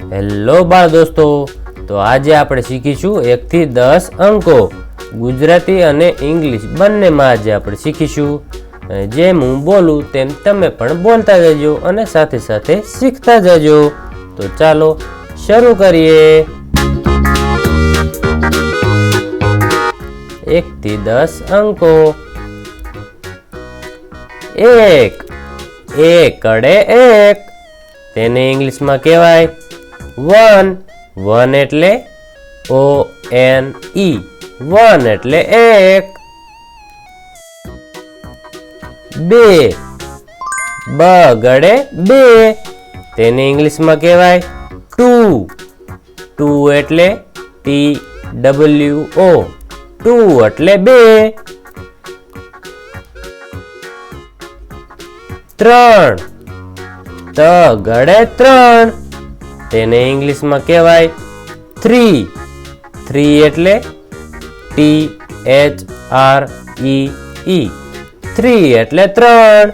Hello બાળ દોસ્તો. તો આજે આપણે શીખીશું એકથી દસ અંકો. ગુજરાતી અને ઇંગ્લિશ બંનેમાં આજે આપણે શીખીશું. જેમ હું બોલું તેમ તમે પણ બોલતા જજો અને સાથે સાથે શીખતા જજો. તો ચાલો શરૂ કરીએ. એકથી દસ અંકો. એક. એકડે એક. તેને ઇંગ્લિશમાં કહેવાય વન. વન એટલે ઓ એન ઈ. વન એટલે એક. બે. બગડે બે. તેને ઇંગ્લિશમાં કહેવાય ટુ. ટુ એટલે ટી ડબલ્યુ ઓ. ટુ એટલે બે. ત્રણ. ત ગળે ત્રણ. તેને ઇંગ્લિશમાં કહેવાય થ્રી થ્રી એટલે T H R E E three એટલે ત્રણ.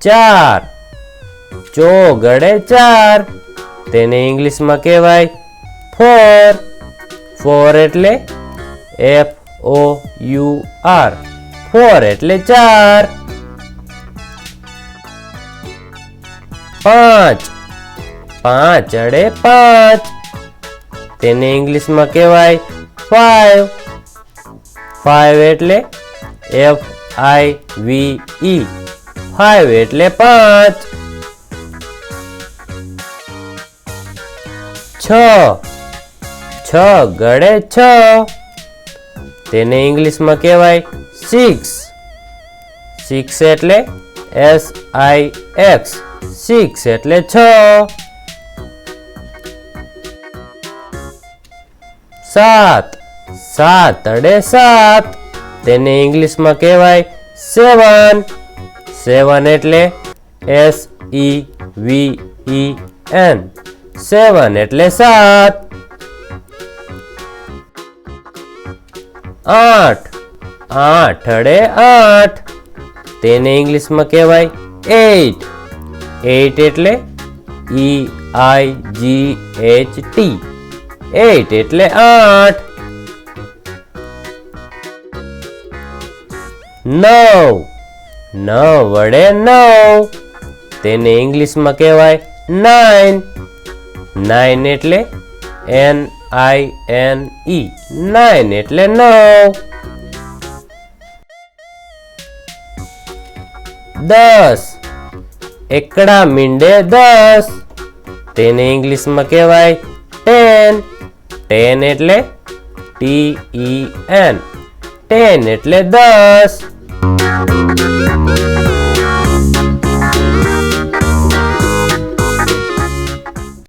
ચાર. ચોગડે ચાર. તેને ઇંગ્લિશમાં કહેવાય ફોર ફોર એટલે F O U R four એટલે ચાર. પાંચ. પાંચ અડે પાંચ. તેને ઇંગ્લિશમાં કહેવાય ફાઈવ ફાઈવ એટલે F I V E five એટલે પાંચ. છ. છ ગળે છ. તેને ઇંગ્લિશમાં કહેવાય સિક્સ સિક્સ એટલે એસ આઈ એક્સ સિક્સ એટલે છ. સાત. સાત અડે સાત. તેને ઇંગ્લિશમાં કહેવાય સેવન. સેવન એટલે એસ ઈ વી ઈ એન સેવન એટલે સાત. આઠ. આઠ અડે આઠ. તેને ઇંગ્લિશમાં કહેવાય એટ એટ એટલે E I G H T eight એટલે આઠ. નવ. નવ વડે નવ. તેને ઇંગ્લિશમાં કહેવાય નાઇન. નાઇન એટલે N I N E nine એટલે નવ. દસ. એકડા મીંડે દસ. તેને ઇંગ્લિશમાં કહેવાય ટેન ટેન એટલે ટી ઈ એન ટેન એટલે દસ.